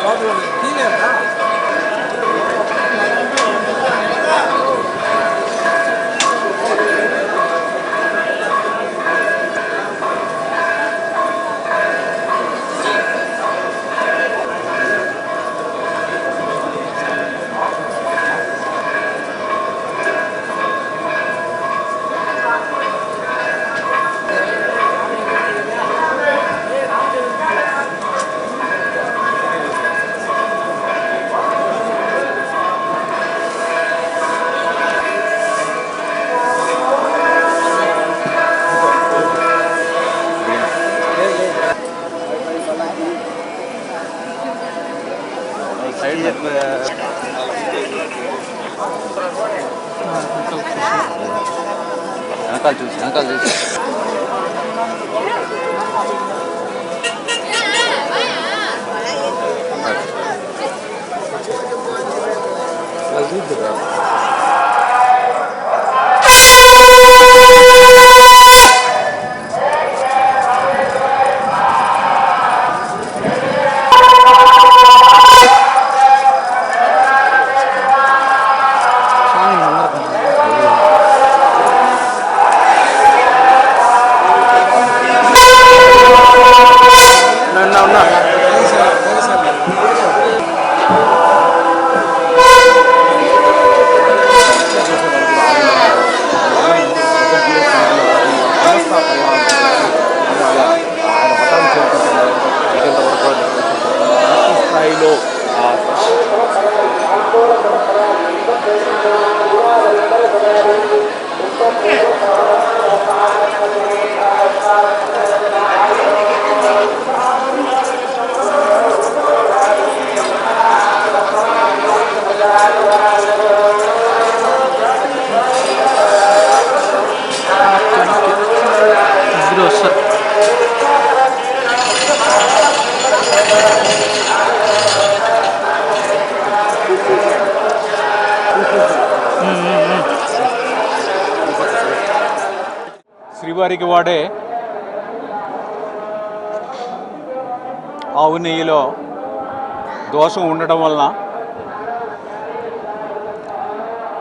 Cláudio Valentim 嗯好的嗯好的嗯好的好 ఇద్దరు శ్రీవారికి వాడే ఆవు నెయ్యిలో దోషం ఉండడం వలన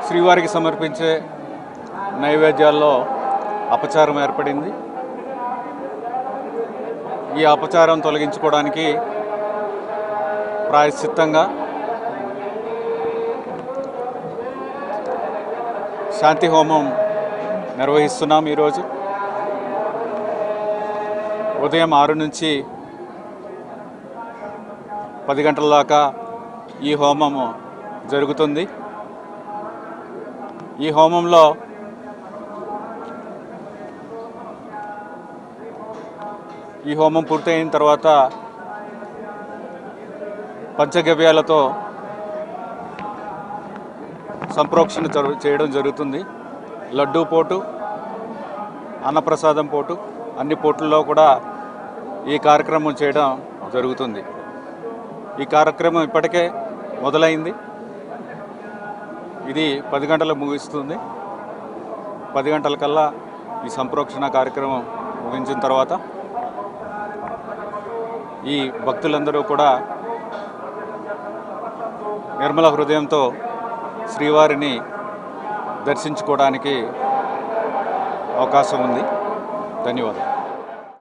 శ్రీవారికి సమర్పించే నైవేద్యాల్లో అపచారం ఏర్పడింది. ఈ అపచారం తొలగించుకోవడానికి ప్రాయశ్చిత్తంగా శాంతి హోమం నిర్వహిస్తున్నాం ఈరోజు. ఉదయం ఆరు నుంచి పది గంటల దాకా ఈ హోమము జరుగుతుంది. ఈ హోమంలో ఈ హోమం పూర్తయిన తర్వాత పంచగవ్యాలతో సంప్రోక్షణ చేయడం జరుగుతుంది. లడ్డూ పోటు అన్నప్రసాదం పోటు అన్ని పోట్లలో కూడా ఈ కార్యక్రమం చేయడం జరుగుతుంది. ఈ కార్యక్రమం ఇప్పటికే మొదలైంది. ఇది పది గంటలకు ముగిస్తుంది. పది గంటల కల్లా ఈ సంప్రోక్షణ కార్యక్రమం ముగించిన తర్వాత ఈ భక్తులందరూ కూడా నిర్మల హృదయంతో శ్రీవారిని దర్శించుకోవడానికి అవకాశం ఉంది. ధన్యవాదాలు.